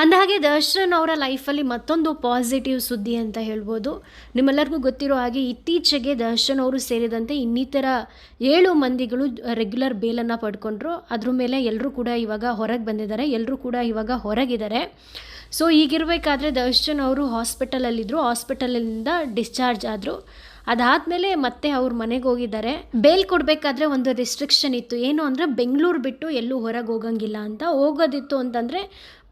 ಅಂದಹಾಗೆ ದರ್ಶನ್ ಅವರ ಲೈಫಲ್ಲಿ ಮತ್ತೊಂದು ಪಾಸಿಟಿವ್ ಸುದ್ದಿ ಅಂತ ಹೇಳ್ಬೋದು. ನಿಮ್ಮೆಲ್ಲರಿಗೂ ಗೊತ್ತಿರೋ ಹಾಗೆ ಇತ್ತೀಚೆಗೆ ದರ್ಶನ್ ಅವರು ಸೇರಿದಂತೆ ಇನ್ನಿತರ ಏಳು ಮಂದಿಗಳು ರೆಗ್ಯುಲರ್ ಬೇಲನ್ನು ಪಡ್ಕೊಂಡ್ರು. ಅದ್ರ ಮೇಲೆ ಎಲ್ಲರೂ ಕೂಡ ಇವಾಗ ಹೊರಗೆ ಬಂದಿದ್ದಾರೆ. ಎಲ್ಲರೂ ಕೂಡ ಇವಾಗ ಹೊರಗಿದ್ದಾರೆ. ಸೊ ಈಗಿರಬೇಕಾದ್ರೆ ದರ್ಶನ್ ಅವರು ಹಾಸ್ಪಿಟಲಲ್ಲಿದ್ದರು ಹಾಸ್ಪಿಟಲಿಂದ ಡಿಸ್ಚಾರ್ಜ್ ಆದರು. ಅದಾದಮೇಲೆ ಮತ್ತೆ ಅವ್ರ ಮನೆಗೆ ಹೋಗಿದ್ದಾರೆ. ಬೇಲ್ ಕೊಡಬೇಕಾದ್ರೆ ಒಂದು ರಿಸ್ಟ್ರಿಕ್ಷನ್ ಇತ್ತು. ಏನು ಅಂದರೆ ಬೆಂಗಳೂರು ಬಿಟ್ಟು ಎಲ್ಲೂ ಹೊರಗೆ ಹೋಗಂಗಿಲ್ಲ ಅಂತ. ಹೋಗೋದಿತ್ತು ಅಂತಂದರೆ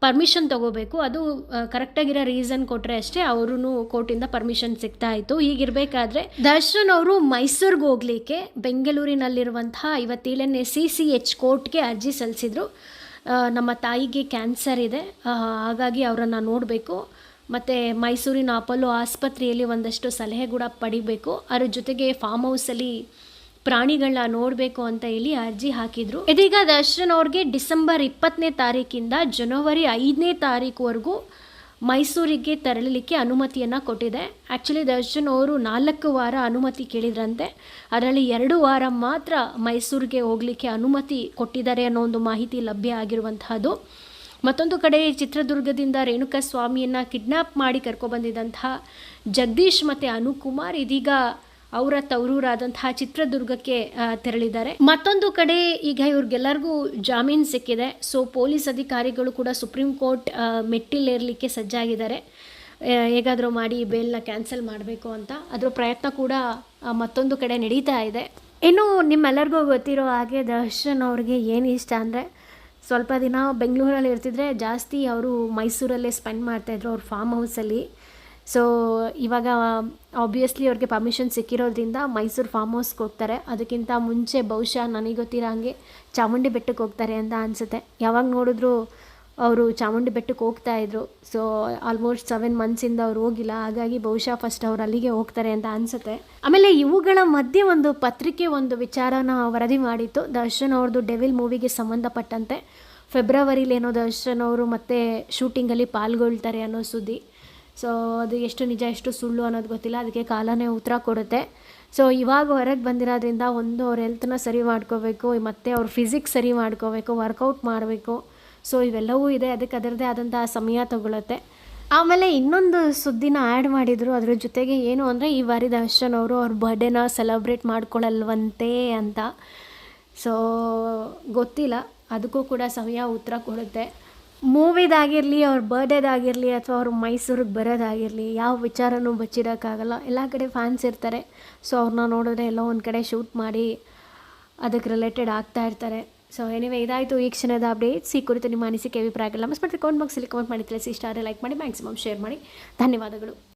ಪರ್ಮಿಷನ್ ತೊಗೋಬೇಕು. ಅದು ಕರೆಕ್ಟಾಗಿರೋ ರೀಸನ್ ಕೊಟ್ಟರೆ ಅಷ್ಟೇ ಅವರು ಕೋರ್ಟಿಂದ ಪರ್ಮಿಷನ್ ಸಿಗ್ತಾ ಇತ್ತು. ಹೀಗಿರಬೇಕಾದ್ರೆ ದರ್ಶನ್ ಅವರು ಮೈಸೂರಿಗೆ ಹೋಗ್ಲಿಕ್ಕೆ ಬೆಂಗಳೂರಿನಲ್ಲಿರುವಂತಹ ಇವತ್ತೇಳನೇ ಸಿ ಸಿ ಎಚ್ ಕೋರ್ಟ್ಗೆ ಅರ್ಜಿ ಸಲ್ಲಿಸಿದ್ರು. ನಮ್ಮ ತಾಯಿಗೆ ಕ್ಯಾನ್ಸರ್ ಇದೆ. ಹಾಗಾಗಿ ಅವರನ್ನು ನೋಡಬೇಕು. ಮತ್ತು ಮೈಸೂರಿನ ಅಪೋಲೋ ಆಸ್ಪತ್ರೆಯಲ್ಲಿ ಒಂದಷ್ಟು ಸಲಹೆ ಕೂಡ ಪಡಿಬೇಕು. ಅದರ ಜೊತೆಗೆ ಫಾರ್ಮ್ ಹೌಸಲ್ಲಿ ಪ್ರಾಣಿಗಳನ್ನ ನೋಡಬೇಕು ಅಂತ ಹೇಳಿ ಅರ್ಜಿ ಹಾಕಿದ್ರು. ಇದೀಗ ದರ್ಶನ್ ಅವ್ರಿಗೆ ಡಿಸೆಂಬರ್ ಇಪ್ಪತ್ತನೇ ತಾರೀಕಿಂದ ಜನವರಿ ಐದನೇ ತಾರೀಕುವರೆಗೂ ಮೈಸೂರಿಗೆ ತೆರಳಲಿಕ್ಕೆ ಅನುಮತಿಯನ್ನು ಕೊಟ್ಟಿದೆ. ಆ್ಯಕ್ಚುಲಿ ದರ್ಶನ್ ಅವರು ನಾಲ್ಕು ವಾರ ಅನುಮತಿ ಕೇಳಿದ್ರಂತೆ. ಅದರಲ್ಲಿ ಎರಡು ವಾರ ಮಾತ್ರ ಮೈಸೂರಿಗೆ ಹೋಗಲಿಕ್ಕೆ ಅನುಮತಿ ಕೊಟ್ಟಿದ್ದಾರೆ ಅನ್ನೋ ಒಂದು ಮಾಹಿತಿ ಲಭ್ಯ ಆಗಿರುವಂತಹದ್ದು. ಮತ್ತೊಂದು ಕಡೆ ಚಿತ್ರದುರ್ಗದಿಂದ ರೇಣುಕಾ ಸ್ವಾಮಿಯನ್ನು ಕಿಡ್ನಾಪ್ ಮಾಡಿ ಕರ್ಕೊಬಂದಿದ್ದಂತಹ ಜಗದೀಶ್ ಮತ್ತು ಅನುಕುಮಾರ್ ಇದೀಗ ಅವರ ತವರೂರಾದಂತಹ ಚಿತ್ರದುರ್ಗಕ್ಕೆ ತೆರಳಿದ್ದಾರೆ. ಮತ್ತೊಂದು ಕಡೆ ಈಗ ಇವ್ರಿಗೆಲ್ಲರಿಗೂ ಜಾಮೀನು ಸಿಕ್ಕಿದೆ. ಸೊ ಪೊಲೀಸ್ ಅಧಿಕಾರಿಗಳು ಕೂಡ ಸುಪ್ರೀಂ ಕೋರ್ಟ್ ಮೆಟ್ಟಿಲೇರಲಿಕ್ಕೆ ಸಜ್ಜಾಗಿದ್ದಾರೆ. ಹೇಗಾದರೂ ಮಾಡಿ ಬೇಲ್ನ ಕ್ಯಾನ್ಸಲ್ ಮಾಡಬೇಕು ಅಂತ. ಅದರ ಪ್ರಯತ್ನ ಕೂಡ ಮತ್ತೊಂದು ಕಡೆ ನಡೀತಾ ಇದೆ. ಇನ್ನು ನಿಮ್ಮೆಲ್ಲರಿಗೂ ಗೊತ್ತಿರೋ ಹಾಗೆ ದರ್ಶನ್ ಅವ್ರಿಗೆ ಏನು ಇಷ್ಟ ಅಂದರೆ ಸ್ವಲ್ಪ ದಿನ ಬೆಂಗಳೂರಲ್ಲಿ ಇರ್ತಿದ್ರೆ ಜಾಸ್ತಿ ಅವರು ಮೈಸೂರಲ್ಲೇ ಸ್ಪೆಂಡ್ ಮಾಡ್ತಾಯಿದ್ರು ಅವ್ರ ಫಾರ್ಮ್ ಹೌಸಲ್ಲಿ ಸೊ ಇವಾಗ ಆಬ್ವಿಯಸ್ಲಿ ಅವ್ರಿಗೆ ಪರ್ಮಿಷನ್ ಸಿಕ್ಕಿರೋದ್ರಿಂದ ಮೈಸೂರು ಫಾರ್ಮ್ ಹೌಸ್ಗೆ ಹೋಗ್ತಾರೆ. ಅದಕ್ಕಿಂತ ಮುಂಚೆ ಬಹುಶಃ ನನಗೆ ಗೊತ್ತಿರೋ ಹಾಗೆ ಚಾಮುಂಡಿ ಬೆಟ್ಟಕ್ಕೆ ಹೋಗ್ತಾರೆ ಅಂತ ಅನಿಸುತ್ತೆ. ಯಾವಾಗ ನೋಡಿದ್ರು ಅವರು ಚಾಮುಂಡಿ ಬೆಟ್ಟಕ್ಕೆ ಹೋಗ್ತಾ ಇದ್ರು. ಸೊ ಆಲ್ಮೋಸ್ಟ್ ಸೆವೆನ್ ಮಂತ್ಸಿಂದ ಅವ್ರು ಹೋಗಿಲ್ಲ. ಹಾಗಾಗಿ ಬಹುಶಃ ಫಸ್ಟ್ ಅವ್ರು ಅಲ್ಲಿಗೆ ಹೋಗ್ತಾರೆ ಅಂತ ಅನಿಸುತ್ತೆ. ಆಮೇಲೆ ಇವುಗಳ ಮಧ್ಯೆ ಒಂದು ಪತ್ರಿಕೆ ಒಂದು ವಿಚಾರನ ವರದಿ ಮಾಡಿತ್ತು. ದರ್ಶನ್ ಅವ್ರದ್ದು ಡೆವಿಲ್ ಮೂವಿಗೆ ಸಂಬಂಧಪಟ್ಟಂತೆ. ಫೆಬ್ರವರಿಲಿ ಏನೋ ದರ್ಶನ್ ಅವರು ಮತ್ತೆ ಶೂಟಿಂಗಲ್ಲಿ ಪಾಲ್ಗೊಳ್ತಾರೆ ಅನ್ನೋ ಸುದ್ದಿ. ಸೊ ಅದು ಎಷ್ಟು ನಿಜ, ಎಷ್ಟು ಸುಳ್ಳು ಅನ್ನೋದು ಗೊತ್ತಿಲ್ಲ. ಅದಕ್ಕೆ ಕಾಲನೇ ಉತ್ತರ ಕೊಡುತ್ತೆ. ಸೊ ಇವಾಗ ಹೊರಗೆ ಬಂದಿರೋದ್ರಿಂದ ಒಂದು ಅವ್ರ ಹೆಲ್ತ್ನ ಸರಿ ಮಾಡ್ಕೋಬೇಕು, ಮತ್ತೆ ಅವ್ರ ಫಿಸಿಕ್ಸ್ ಸರಿ ಮಾಡ್ಕೋಬೇಕು ವರ್ಕೌಟ್ ಮಾಡಬೇಕು. ಸೊ ಇವೆಲ್ಲವೂ ಇದೆ. ಅದಕ್ಕೆ ಅದರದ್ದೇ ಆದಂಥ ಸಮಯ ತಗೊಳುತ್ತೆ. ಆಮೇಲೆ ಇನ್ನೊಂದು ಸುದ್ದಿನ ಆ್ಯಡ್ ಮಾಡಿದರು. ಅದ್ರ ಜೊತೆಗೆ ಏನು ಅಂದರೆ, ಈ ಬಾರಿ ದರ್ಶನ್ ಅವರು ಅವ್ರ ಬರ್ಡೇನ ಸೆಲೆಬ್ರೇಟ್ ಮಾಡ್ಕೊಳ್ಳಲ್ವಂತೆ ಅಂತ. ಸೊ ಗೊತ್ತಿಲ್ಲ. ಅದಕ್ಕೂ ಕೂಡ ಸಮಯ ಉತ್ತರ ಕೊಡುತ್ತೆ. ಮೂವಿದಾಗಿರಲಿ ಅವ್ರ ಬರ್ಡೇದಾಗಿರಲಿ ಅಥವಾ ಅವ್ರ ಮೈಸೂರಿಗೆ ಬರೋದಾಗಿರಲಿ, ಯಾವ ವಿಚಾರನೂ ಬಚ್ಚಿಡೋಕ್ಕಾಗಲ್ಲ. ಎಲ್ಲ ಕಡೆ ಫ್ಯಾನ್ಸ್ ಇರ್ತಾರೆ. ಸೊ ಅವ್ರನ್ನ ನೋಡಿದ್ರೆ ಎಲ್ಲೋ ಒಂದು ಕಡೆ ಶೂಟ್ ಮಾಡಿ ಅದಕ್ಕೆ ರಿಲೇಟೆಡ್ ಆಗ್ತಾ ಇರ್ತಾರೆ. ಸೊ ಏನಿವೆ ಇದಾಯಿತು ಈ ಕ್ಷಣದ ಅಪ್ಡೇಟ್ಸ್ ಈ ಕುರಿತು ನಿಮ್ಮ ಅನಿಸಿಕೆ ಅಭಿಪ್ರಾಯಗಳು ಮಸ್ತ್ ಮಾಡಿ ಕಮೆಂಟ್ ಬಾಕ್ಸಲ್ಲಿ ಕಮೆಂಟ್ ಮಾಡಿ, ತಿಳಿಸಿ. ಇಷ್ಟ ಲೈಕ್ ಮಾಡಿ ಮ್ಯಾಕ್ಸಿಮಮ್ ಶೇರ್ ಮಾಡಿ. ಧನ್ಯವಾದಗಳು.